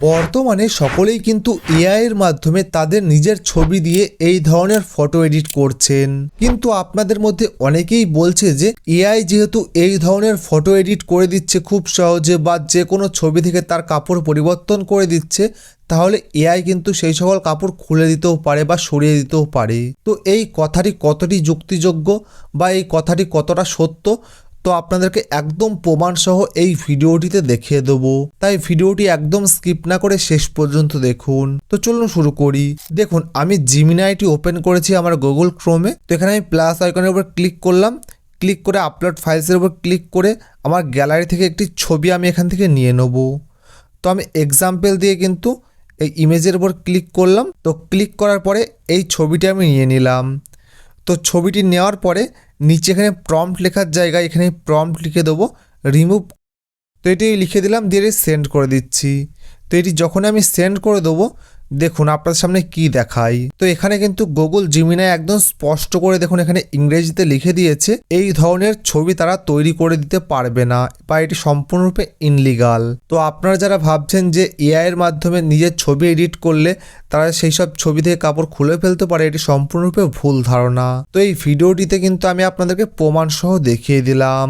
বর্তমানে সকলেই কিন্তু এআই এর মাধ্যমে তাদের নিজের ছবি দিয়ে এই ধরনের ফটো এডিট করছেন। কিন্তু আপনাদের মধ্যে অনেকেই বলছে যে এআই যেহেতু এই ধরনের ফটো এডিট করে দিচ্ছে খুব সহজে বা যে কোনো ছবি থেকে তার কাপড় পরিবর্তন করে দিচ্ছে, তাহলে এআই কিন্তু সেই সকল কাপড় খুলে দিতেও পারে বা সরিয়ে দিতেও পারে। তো এই কথাটি কতটি যুক্তিযোগ্য বা এই কথাটি কতটা সত্য তো আপনাদেরকে একদম প্রমাণসহ এই ভিডিওটিতে দেখিয়ে দেবো। তাই ভিডিওটি একদম স্কিপ না করে শেষ পর্যন্ত দেখুন। তো চলুন শুরু করি। দেখুন, আমি জিমিনাইটি ওপেন করেছি আমার গুগল ক্রোমে। তো এখানে আমি প্লাস আইকনের উপর ক্লিক করলাম। ক্লিক করে আপলোড ফাইলসের উপর ক্লিক করে আমার গ্যালারি থেকে একটি ছবি আমি এখান থেকে নিয়ে নেব। তো আমি এক্সাম্পল দিয়ে কিন্তু এই ইমেজের উপর ক্লিক করলাম। তো ক্লিক করার পরে এই ছবিটি আমি নিয়ে নিলাম। তো ছবিটি নেওয়ার পরে নিচে এখানে প্রম্পট লেখার জায়গায় এখানে প্রম্পট লিখে দেবো রিমুভ তো এটি লিখে দিলাম, দিয়ে সেন্ড করে দিচ্ছি। তো এটি যখন আমি সেন্ড করে দেবো দেখুন, আপনাদের সামনে কি দেখাই? তো এখানে কিন্তু গুগল জিমিনায় একদম স্পষ্ট করে দেখুন, এখানে ইংরেজিতে লিখে দিয়েছে, এই ধরনের ছবি তারা তৈরি করে দিতে পারবে না বা এটি সম্পূর্ণরূপে ইনলিগাল তো আপনারা যারা ভাবছেন যে এআই এর মাধ্যমে নিজের ছবি এডিট করলে তারা সেই সব ছবি থেকে কাপড় খুলে ফেলতে পারে, এটি সম্পূর্ণরূপে ভুল ধারণা। তো এই ভিডিওটিতে কিন্তু আমি আপনাদেরকে প্রমাণসহ দেখিয়ে দিলাম।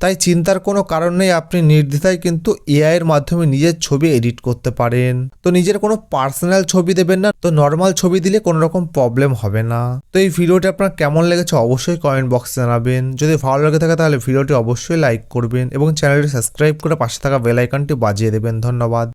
তাই চিন্তার কোনো কারণ নেই, আপনি নির্দ্বিধায় কিন্তু এআইয়ের মাধ্যমে নিজের ছবি এডিট করতে পারেন। তো নিজের কোনো পার্সোনাল ছবি দেবেন না, তো নর্মাল ছবি দিলে কোনো রকম প্রবলেম হবে না। তো এই ভিডিওটি আপনার কেমন লেগেছে অবশ্যই কমেন্ট বক্সে জানাবেন। যদি ভালো লেগে থাকে তাহলে ভিডিওটি অবশ্যই লাইক করবেন এবং চ্যানেলটি সাবস্ক্রাইব করে পাশে থাকা বেল আইকনটি বাজিয়ে দেবেন। ধন্যবাদ।